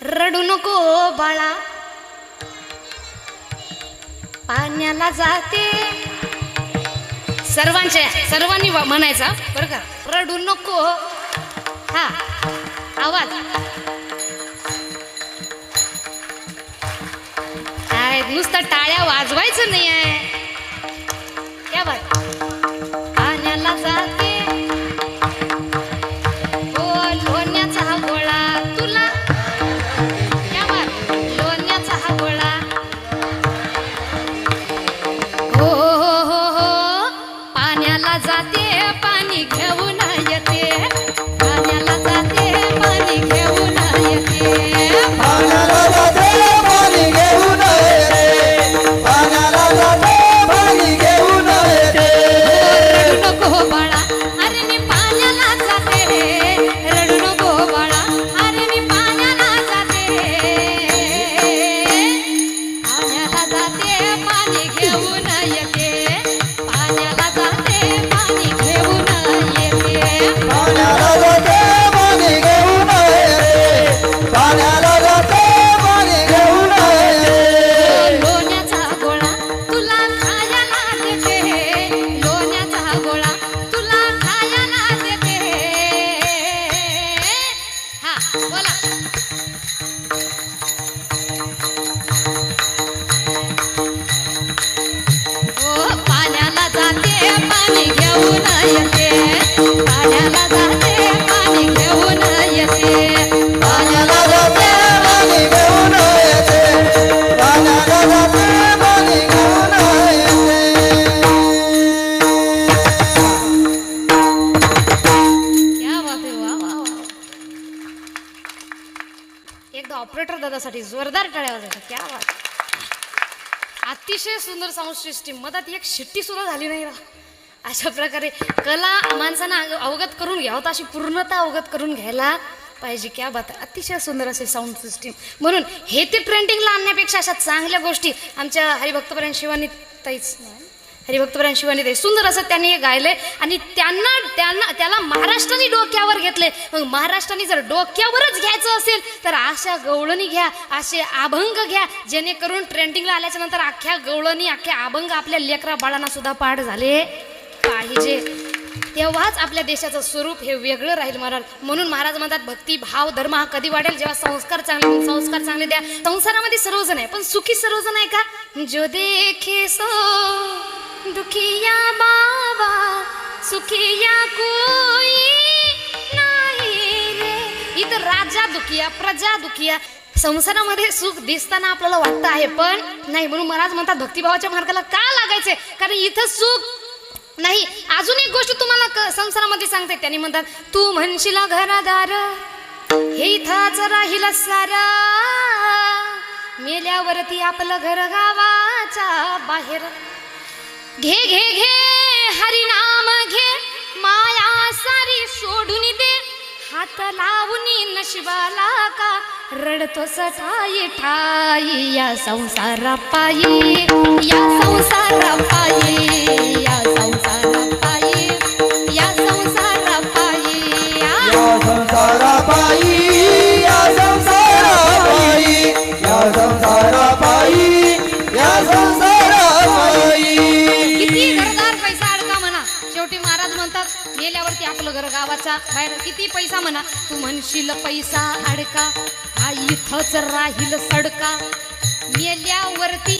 रडू नको बाळा. पाण्याला जाते. सर्वांच्या सर्वांनी म्हणायचा बरं का? रडू नको. हा आवाज. काय नुसतं टाळ्या वाजवायचं नाही दादासाठी जोरदार टाळ्या वाजायच्या क्या बात. अतिशय सुंदर साऊंड सिस्टीम मधात एक शिट्टी सुद्धा झाली नाही रा अशा प्रकारे कला माणसानं अग- अवगत करून घ्यावं तर अशी पूर्णता अवगत करून घ्यायला पाहिजे क्या बात अतिशय सुंदर असे साऊंड सिस्टीम म्हणून हे ते ट्रेंडिंगला आणण्यापेक्षा अशा चांगल्या गोष्टी आमच्या हरिभक्तपर्यंत शिवानी ताईच नाही. हरिभक्तपर्यंत शिवानी ताई सुंदर असं त्यांनी हे गायले आणि त्यांना त्यांना त्याला महाराष्ट्राने डोक्यावर घेतले मग महाराष्ट्राने जर डोक्यावरच घ्यायचं असेल तर अशा गवळणी घ्या असे अभंग घ्या. जेणेकरून ट्रेंडिंगला आल्याच्यानंतर अख्ख्या गवळणी अख्ख्या अभंग आपल्या लेकरा बाळांना सुद्धा पाठ झाले. पाहिजे. तेव्हाच आपल्या देशाचं स्वरूप हे वेगळं राहील महाराज म्हणून महाराज म्हणतात भक्ती भाव धर्म हा कधी वाढेल? जेव्हा संस्कार चांगले संस्कार चांगले द्या. संसारामध्ये सर्वजण आहे पण सुखी सर्वजण आहे का? जो देखे सो दुखिया बाबा सुखिया कोई नाही रे. इथं राजा दुखिया प्रजा दुखिया संसारामध्ये सुख दिसताना आपल्याला वाटतं आहे पण नाही. म्हणून महाराज म्हणतात भक्तिभावाच्या मार्गाला का लागायचे कारण इथं सुख नाही अजून एक गोष्ट तुम्हाला संसारामध्ये सांगते. त्यांनी म्हणतात तू म्हणशील घरादार हे इथंच राहील सार. मेल्यावरती आपलं घर गावाच्या बाहेर. घे घे घे हरिनाम घे माया सारी सोडून दे. हात लावून नशिबाला का रडतो सठाई ठाई या संसारा पायी या संसारा पायी या किती पैसा अडका म्हणा. शेवटी महाराज म्हणतात गेल्यावरती आपलं घर गावाचा किती पैसा म्हणा. तू म्हणशील पैसा अडका आई इथंच राहील सडका. गेल्यावरती